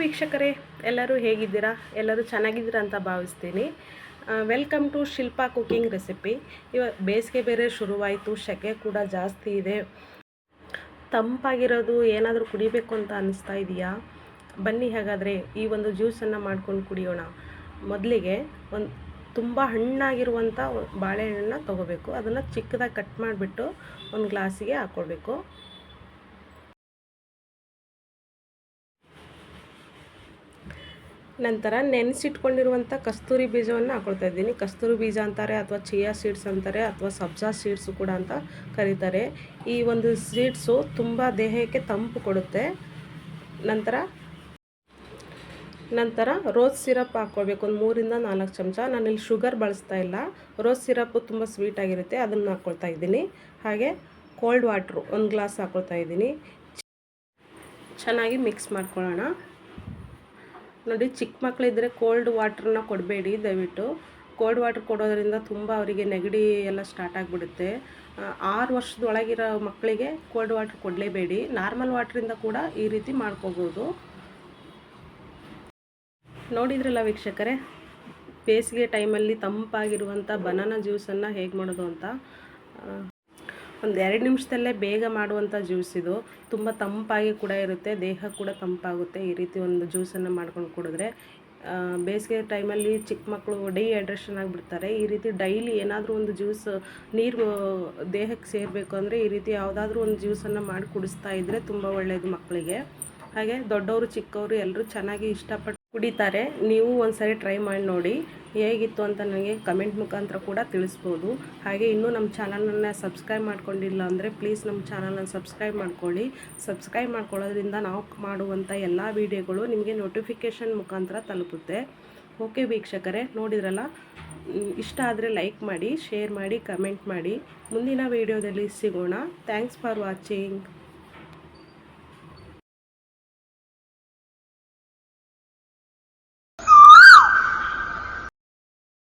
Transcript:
ವೀಕ್ಷಕರೇ, ಎಲ್ಲರೂ ಹೇಗಿದ್ದೀರಾ? ಎಲ್ಲರೂ ಚೆನ್ನಾಗಿದ್ದೀರಾ ಅಂತ ಭಾವಿಸ್ತೀನಿ. Welcome to Shilpa cooking recipe ಇವ, ಬೇಸಿಗೆ ಬೇರೆ ಶುರುವಾಯಿತು, ಸೆಕೆ ಕೂಡ ಜಾಸ್ತಿ ಇದೆ. ತಂಪಾಗಿರೋದು ಏನಾದರೂ ಕುಡಿಬೇಕು ಅಂತ ಅನಿಸ್ತಾ ಇದೆಯಾ? ಬನ್ನಿ ಹಾಗಾದರೆ, ಈ ಒಂದು ಜ್ಯೂಸನ್ನು ಮಾಡ್ಕೊಂಡು ಕುಡಿಯೋಣ. ಮೊದಲಿಗೆ ಒಂದು, ತುಂಬ ಹಣ್ಣಾಗಿರುವಂಥ ಬಾಳೆಹಣ್ಣನ್ನ ತೊಗೋಬೇಕು. ಅದನ್ನು ಚಿಕ್ಕದಾಗಿ ಕಟ್ ಮಾಡಿಬಿಟ್ಟು ಒಂದು ಗ್ಲಾಸಿಗೆ ಹಾಕ್ಕೊಳ್ಬೇಕು ನಂತರ ನೆನೆಸಿಟ್ಕೊಂಡಿರುವಂಥ ಕಸ್ತೂರಿ ಬೀಜವನ್ನು ಹಾಕೊಳ್ತಾ ಇದ್ದೀನಿ. ಕಸ್ತೂರಿ ಬೀಜ ಅಂತಾರೆ ಅಥವಾ ಚಿಯಾ ಸೀಡ್ಸ್ ಅಂತಾರೆ ಅಥವಾ ಸಬ್ಜಾ ಸೀಡ್ಸು ಕೂಡ ಅಂತ ಕರೀತಾರೆ. ಈ ಒಂದು ಸೀಡ್ಸು ತುಂಬ ದೇಹಕ್ಕೆ ತಂಪು ಕೊಡುತ್ತೆ. ನಂತರ ನಂತರ ರೋಸ್ ಸಿರಪ್ ಹಾಕ್ಕೊಳ್ಬೇಕು. ಒಂದು ಮೂರಿಂದ ನಾಲ್ಕು ಚಮಚ. ನಾನಿಲ್ಲಿ ಶುಗರ್ ಬಳಸ್ತಾ ಇಲ್ಲ. ರೋಸ್ ಸಿರಪ್ಪು ತುಂಬ ಸ್ವೀಟಾಗಿರುತ್ತೆ ಅದನ್ನು ಹಾಕ್ಕೊಳ್ತಾ ಇದ್ದೀನಿ. ಹಾಗೆ ಕೋಲ್ಡ್ ವಾಟ್ರು ಒಂದು ಗ್ಲಾಸ್ ಹಾಕ್ಕೊಳ್ತಾ ಇದ್ದೀನಿ. ಚೆನ್ನಾಗಿ ಮಿಕ್ಸ್ ಮಾಡ್ಕೊಳ್ಳೋಣ. ನೋಡಿ, ಚಿಕ್ಕ ಮಕ್ಕಳಿದ್ದರೆ ಕೋಲ್ಡ್ ವಾಟ್ರನ್ನ ಕೊಡಬೇಡಿ ದಯವಿಟ್ಟು. ಕೋಲ್ಡ್ ವಾಟ್ರ್ ಕೊಡೋದ್ರಿಂದ ತುಂಬ ಅವರಿಗೆ ನೆಗಡಿ ಎಲ್ಲ ಸ್ಟಾರ್ಟ್ ಆಗಿಬಿಡುತ್ತೆ. ಆರು ವರ್ಷದೊಳಗಿರೋ ಮಕ್ಕಳಿಗೆ ಕೋಲ್ಡ್ ವಾಟ್ರ್ ಕೊಡಲೇಬೇಡಿ. ನಾರ್ಮಲ್ ವಾಟ್ರಿಂದ ಕೂಡ ಈ ರೀತಿ ಮಾಡ್ಕೋಬೋದು. ನೋಡಿದ್ರಲ್ಲ ವೀಕ್ಷಕರೇ, ಬೇಸಿಗೆ ಟೈಮಲ್ಲಿ ತಂಪಾಗಿರುವಂಥ ಬನಾನಾ ಜ್ಯೂಸನ್ನು ಹೇಗೆ ಮಾಡೋದು ಅಂತ? ಒಂದು ಎರಡು ನಿಮಿಷದಲ್ಲೇ ಬೇಗ ಮಾಡುವಂಥ ಜ್ಯೂಸ್ ಇದು. ತುಂಬ ತಂಪಾಗಿ ಕೂಡ ಇರುತ್ತೆ, ದೇಹ ಕೂಡ ತಂಪಾಗುತ್ತೆ. ಈ ರೀತಿ ಒಂದು ಜ್ಯೂಸನ್ನು ಮಾಡ್ಕೊಂಡು ಕುಡಿದ್ರೆ ಬೇಸಿಗೆ ಟೈಮಲ್ಲಿ ಚಿಕ್ಕ ಮಕ್ಕಳು ಡಿಹೈಡ್ರೇಷನ್ ಆಗಿಬಿಡ್ತಾರೆ. ಈ ರೀತಿ ಡೈಲಿ ಏನಾದರೂ ಒಂದು ಜ್ಯೂಸ್, ನೀರು ದೇಹಕ್ಕೆ ಸೇರಬೇಕು ಅಂದರೆ ಈ ರೀತಿ ಯಾವುದಾದ್ರೂ ಒಂದು ಜ್ಯೂಸನ್ನು ಮಾಡಿ ಕುಡಿಸ್ತಾ ಇದ್ದರೆ ತುಂಬ ಒಳ್ಳೆಯದು ಮಕ್ಕಳಿಗೆ. ಹಾಗೆ ದೊಡ್ಡವರು ಚಿಕ್ಕವರು ಎಲ್ಲರೂ ಚೆನ್ನಾಗಿ ಇಷ್ಟಪಟ್ಟು ಕುಡಿತಾರೆ. ನೀವು ಒಂದು ಸರಿ ಟ್ರೈ ಮಾಡಿ ನೋಡಿ. ಹೇಗಿತ್ತು ಅಂತ ನನಗೆ ಕಮೆಂಟ್ ಮುಖಾಂತರ ಕೂಡ ತಿಳಿಸ್ಬೋದು. ಹಾಗೆ ಇನ್ನೂ ನಮ್ಮ ಚಾನಲನ್ನು ಸಬ್ಸ್ಕ್ರೈಬ್ ಮಾಡ್ಕೊಂಡಿಲ್ಲ ಅಂದರೆ ಪ್ಲೀಸ್ ನಮ್ಮ ಚಾನಲನ್ನು ಸಬ್ಸ್ಕ್ರೈಬ್ ಮಾಡ್ಕೊಳ್ಳಿ. ಸಬ್ಸ್ಕ್ರೈಬ್ ಮಾಡ್ಕೊಳ್ಳೋದ್ರಿಂದ ನಾವು ಮಾಡುವಂಥ ಎಲ್ಲ ವೀಡಿಯೋಗಳು ನಿಮಗೆ ನೋಟಿಫಿಕೇಷನ್ ಮುಖಾಂತರ ತಲುಪುತ್ತೆ. ಓಕೆ ವೀಕ್ಷಕರೇ, ನೋಡಿದ್ರಲ್ಲ? ಇಷ್ಟ ಆದರೆ ಲೈಕ್ ಮಾಡಿ ಶೇರ್ ಮಾಡಿ ಕಮೆಂಟ್ ಮಾಡಿ. ಮುಂದಿನ ವೀಡಿಯೋದಲ್ಲಿ ಸಿಗೋಣ. Thanks for watching